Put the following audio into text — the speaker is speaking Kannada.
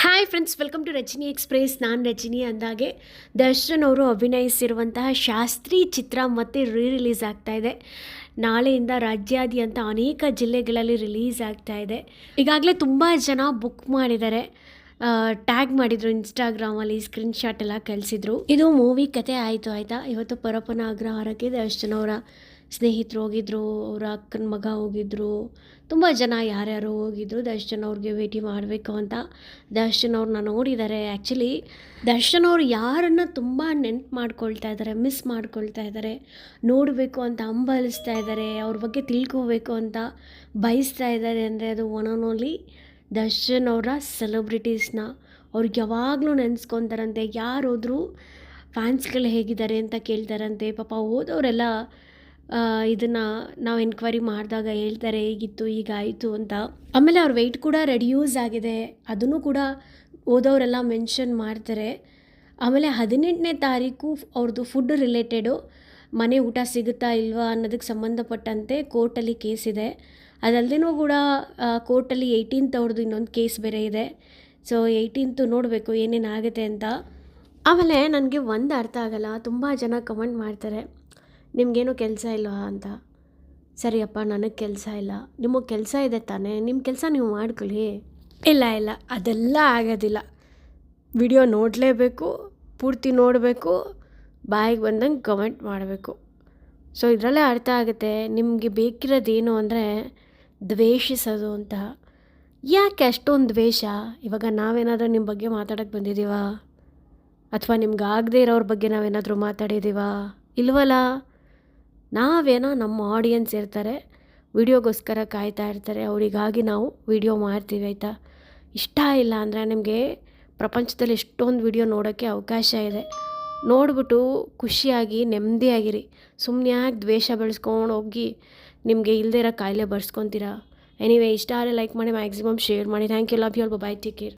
Hi friends welcome to Rajini express ನಾನು ರಜಿನಿ ಅಂದಾಗೆ ದರ್ಶನ್ ಅವರು ಅಭಿನಯಿಸಿರುವಂತಹ ಶಾಸ್ತ್ರಿ ಚಿತ್ರ ಮತ್ತೆ ರೀ ರಿಲೀಸ್ ಆಗ್ತಾ ಇದೆ. ನಾಳೆಯಿಂದ ರಾಜ್ಯಾದ್ಯಂತ ಅನೇಕ ಜಿಲ್ಲೆಗಳಲ್ಲಿ ರಿಲೀಸ್ ಆಗ್ತಾ ಇದೆ. ಈಗಾಗಲೇ ತುಂಬ ಜನ ಬುಕ್ ಮಾಡಿದ್ದಾರೆ. ಟ್ಯಾಗ್ ಮಾಡಿದರು ಇನ್ಸ್ಟಾಗ್ರಾಮಲ್ಲಿ ಸ್ಕ್ರೀನ್ಶಾಟ್ ಎಲ್ಲ ಕಳಿಸಿದ್ರು. ಇದು ಮೂವಿ ಕತೆ ಆಯಿತು ಆಯಿತಾ? ಇವತ್ತು ಪರಪ್ಪನ ಅಗ್ರಹಾರಕ್ಕೆ ದೇವಸ್ಥಾನ ಅವರ ಸ್ನೇಹಿತರು ಹೋಗಿದ್ರು, ಅವರ ಅಕ್ಕನ ಮಗ ಹೋಗಿದ್ರು. ತುಂಬ ಜನ ಯಾರ್ಯಾರು ಹೋಗಿದ್ರು ದರ್ಶನ್ ಅವ್ರಿಗೆ ಭೇಟಿ ಮಾಡಬೇಕು ಅಂತ ದರ್ಶನ್ ಅವ್ರನ್ನ ನೋಡಿದ್ದಾರೆ ಆ್ಯಕ್ಚುಲಿ ದರ್ಶನ್ ಅವ್ರು ಯಾರನ್ನು ತುಂಬ ನೆನ್ಪು ಮಾಡ್ಕೊಳ್ತಾ ಇದ್ದಾರೆ ಮಿಸ್ ಮಾಡ್ಕೊಳ್ತಾ ಇದ್ದಾರೆ ನೋಡಬೇಕು ಅಂತ ಹಂಬಲಿಸ್ತಾ ಇದ್ದಾರೆ ಅವ್ರ ಬಗ್ಗೆ ತಿಳ್ಕೋಬೇಕು ಅಂತ ಬಯಸ್ತಾ ಇದ್ದಾರೆ ಅಂದರೆ ಅದು ಒನ್ ಆನ್ ಓನ್ಲಿ ದರ್ಶನ್ ಅವರ ಸೆಲೆಬ್ರಿಟೀಸ್ನ ಅವ್ರಿಗೆ ಯಾವಾಗಲೂ ನೆನೆಸ್ಕೊತಾರಂತೆ ಯಾರು ಹೋದರೂ ಫ್ಯಾನ್ಸ್ಗಳು ಹೇಗಿದ್ದಾರೆ ಅಂತ ಕೇಳ್ತಾರಂತೆ. ಪಾಪ ಹೋದವರೆಲ್ಲ ಇದನ್ನು ನಾವು ಎನ್ಕ್ವೈರಿ ಮಾಡಿದಾಗ ಹೇಳ್ತಾರೆ, ಹೇಗಿತ್ತು ಆಯಿತು ಅಂತ. ಆಮೇಲೆ ಅವ್ರ ವೆಯ್ಟ್ ಕೂಡ ರೆಡ್ಯೂಸ್ ಆಗಿದೆ. ಅದನ್ನು ಕೂಡ ಓದೋರೆಲ್ಲ ಮೆನ್ಷನ್ ಮಾಡ್ತಾರೆ. ಆಮೇಲೆ ಹದಿನೆಂಟನೇ ತಾರೀಕು ಅವ್ರದ್ದು ಫುಡ್ ರಿಲೇಟೆಡು ಮನೆ ಊಟ ಸಿಗುತ್ತಾ ಇಲ್ವಾ ಅನ್ನೋದಕ್ಕೆ ಸಂಬಂಧಪಟ್ಟಂತೆ ಕೋರ್ಟಲ್ಲಿ ಕೇಸ್ ಇದೆ. ಅದಲ್ಲದೇನೂ ಕೂಡ ಕೋರ್ಟಲ್ಲಿ ಏಯ್ಟೀನ್ತ್ ಅವ್ರದ್ದು ಇನ್ನೊಂದು ಕೇಸ್ ಬೇರೆ ಇದೆ. ಸೊ ಏಯ್ಟೀನ್ತು ನೋಡಬೇಕು ಏನೇನು ಆಗುತ್ತೆ ಅಂತ. ಆಮೇಲೆ ನನಗೆ ಒಂದು ಅರ್ಥ ಆಗಲ್ಲ, ತುಂಬ ಜನ ಕಮೆಂಟ್ ಮಾಡ್ತಾರೆ, ನಿಮಗೇನು ಕೆಲಸ ಇಲ್ವಾ ಅಂತ? ಸರಿಯಪ್ಪ, ನನಗೆ ಕೆಲಸ ಇಲ್ಲ. ನಿಮಗೆ ಕೆಲಸ ಇದೆ ತಾನೇ? ನಿಮ್ಮ ಕೆಲಸ ನೀವು ಮಾಡ್ಕೊಳ್ಳಿ. ಇಲ್ಲ ಇಲ್ಲ. ಅದೆಲ್ಲ ಆಗೋದಿಲ್ಲ. ವಿಡಿಯೋ ನೋಡಲೇಬೇಕು, ಪೂರ್ತಿ ನೋಡಬೇಕು, ಬಾಯಿಗೆ ಬಂದಂಗೆ ಕಮೆಂಟ್ ಮಾಡಬೇಕು. ಸೊ ಇದರಲ್ಲೇ ಅರ್ಥ ಆಗುತ್ತೆ, ನಿಮಗೆ ಬೇಕಿರೋದೇನು ಅಂದರೆ ದ್ವೇಷಿಸೋದು ಅಂತ ಯಾಕೆ ಅಷ್ಟೊಂದು ದ್ವೇಷ? ಇವಾಗ ನಾವೇನಾದರೂ ನಿಮ್ಮ ಬಗ್ಗೆ ಮಾತಾಡೋಕ್ಕೆ ಬಂದಿದ್ದೀವಾ? ಅಥವಾ ನಿಮ್ಗಾಗದೇ ಇರೋರ ಬಗ್ಗೆ ನಾವೇನಾದರೂ ಮಾತಾಡಿದ್ದೀವಾ? ಇಲ್ವಲ್ಲ? ನಾವೇನೋ ನಮ್ಮ ಆಡಿಯನ್ಸ್ ಇರ್ತಾರೆ, ವಿಡಿಯೋಗೋಸ್ಕರ ಕಾಯ್ತಾ ಇರ್ತಾರೆ, ಅವರಿಗಾಗಿ ನಾವು ವಿಡಿಯೋ ಮಾಡ್ತೀವಿ ಆಯಿತಾ? ಇಷ್ಟ ಇಲ್ಲ ಅಂದರೆ ನಿಮಗೆ ಪ್ರಪಂಚದಲ್ಲಿ ಎಷ್ಟೊಂದು ವಿಡಿಯೋ ನೋಡೋಕ್ಕೆ ಅವಕಾಶ ಇದೆ. ನೋಡಿಬಿಟ್ಟು ಖುಷಿಯಾಗಿ, ನೆಮ್ಮದಿಯಾಗಿರಿ. ಸುಮ್ಮನೆ ಯಾಕೆ ದ್ವೇಷ ಬೆಳೆಸ್ಕೊಂಡು ಹೋಗಿ ನಿಮಗೆ ಇಲ್ಲದೇ ಇರೋ ಕಾಯಿಲೆ ಬರ್ಸ್ಕೊತೀರಾ? ಎನಿವೇ ಇಷ್ಟ ಆದರೆ ಲೈಕ್ ಮಾಡಿ ಮ್ಯಾಕ್ಸಿಮಮ್ ಶೇರ್ ಮಾಡಿ. Thank you love you all bye take care